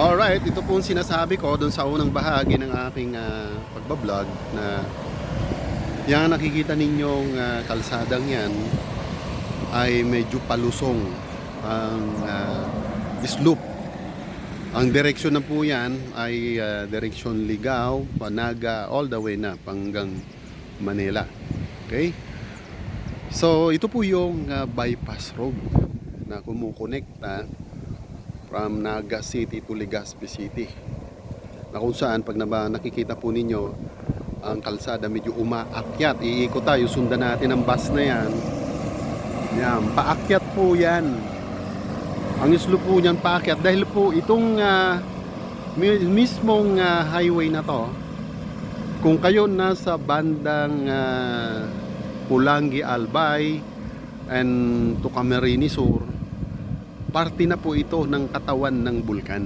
Alright, ito po ang sinasabi ko doon sa unang bahagi ng aking ah, pagbablog na yung nakikita ninyong ah, kalsadang yan ay medyo palusong ang ah, slope. Ang direksyon na po yan ay ah, direksyon Ligao, Panaga, all the way na hanggang Manila. Okay? So, ito po yung ah, bypass road na kumukonekta from Naga City to Legazpi City. Na kung saan pag naba, nakikita po ninyo ang kalsada medyo umaakyat. Iikot tayo, sundan natin ang bus na yan. Yan, paakyat po yan. Ang slope po niyan paakyat dahil po itong mi- mismong ah, highway na to kung kayo nasa bandang ah, Pulangi Albay and to Camarines Sur parte na po ito ng katawan ng bulkan.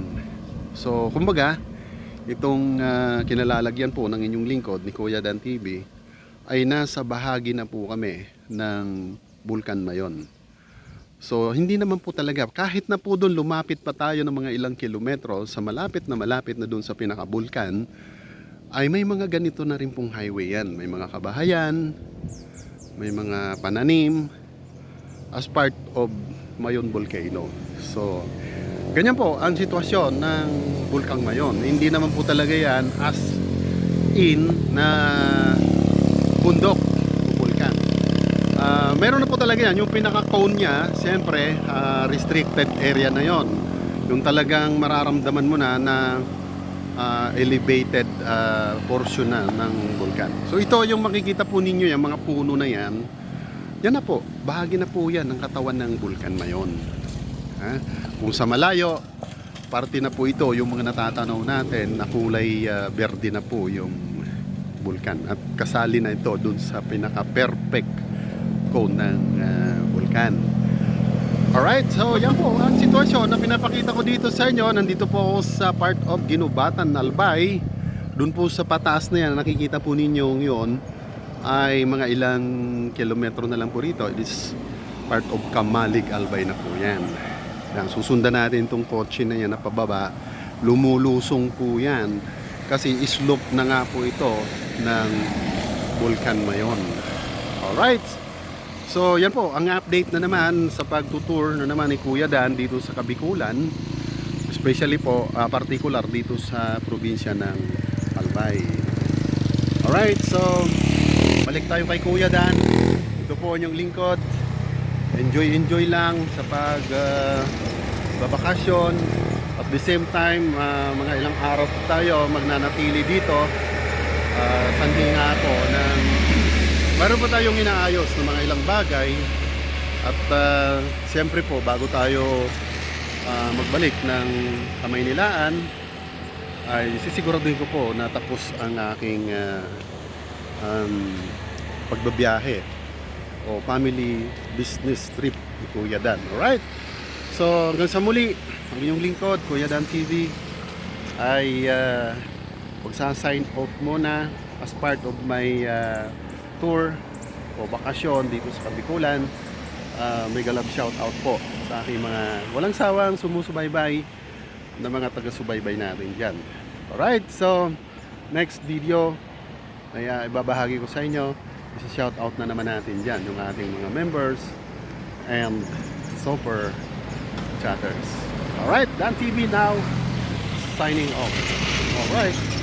So, kumbaga, itong ah, kinalalagyan po ng inyong lingkod ni Kuya Dan TV ay nasa bahagi na po kami ng bulkan Mayon. So, hindi naman po talaga, kahit na po doon lumapit pa tayo ng mga ilang kilometro sa malapit na malapit na doon sa pinakabulkan, ay may mga ganito na rin pong highway yan. May mga kabahayan, may mga pananim, as part of Mayon Volcano. So, ganyan po ang sitwasyon ng Bulkang Mayon. Hindi naman po talaga yan as in na bundok o bulkan. Ah, meron na po talaga yan. Yung pinaka-cone niya, siyempre, ah, restricted area na yon. Yung talagang mararamdaman mo na na ah, elevated ah, portion na ng bulkan. So ito yung makikita po ninyo yung mga puno na yan. Yan na po, bahagi na po yan ng katawan ng bulkan mayon. Ha? Kung sa malayo, parte na po ito yung mga natatanaw natin na kulay ah, berde na po yung bulkan. At kasali na ito dun sa pinaka-perfect cone ng ah, bulkan. Alright, so yan po ang sitwasyon na pinapakita ko dito sa inyo. Nandito po ako sa part of Ginubatan, Albay. Doon po sa pataas na yan, nakikita po ninyo yon ay mga ilang kilometro na lang po rito. It is part of Kamalig, Albay na po yan. yan susundan natin itong kotse na yan na pababa. Lumulusong po yan. Kasi slope na nga po ito ng Vulcan Mayon. Alright. So yan po, ang update na naman sa pagtutour na naman ni Kuya Dan dito sa Kabikulan. Especially po, ah, particular dito sa probinsya ng Albay. Alright, so balik tayo kay Kuya Dan. Ito po inyong lingkod. Enjoy, enjoy lang sa pag ah, babakasyon. At the same time, ah, mga ilang araw tayo magnanatili dito. Uh, sanhi nga ako ng Meron po tayong inaayos ng mga ilang bagay at uh, siyempre po bago tayo uh, magbalik ng Kamaynilaan ay sisiguraduhin ko po na tapos ang aking uh, um, pagbabiyahe o family business trip ni Kuya Dan. Alright? So hanggang sa muli, ang inyong lingkod, Kuya Dan TV ay uh, magsa-sign off muna as part of my uh, tour o bakasyon dito sa Kabikulan. Uh, may galab shout out po sa aking mga walang sawang sumusubaybay na mga taga-subaybay natin dyan. Alright, so next video ay uh, ibabahagi ko sa inyo. Isa shout out na naman natin dyan yung ating mga members and super chatters. Alright, Dan TV now signing off. Alright.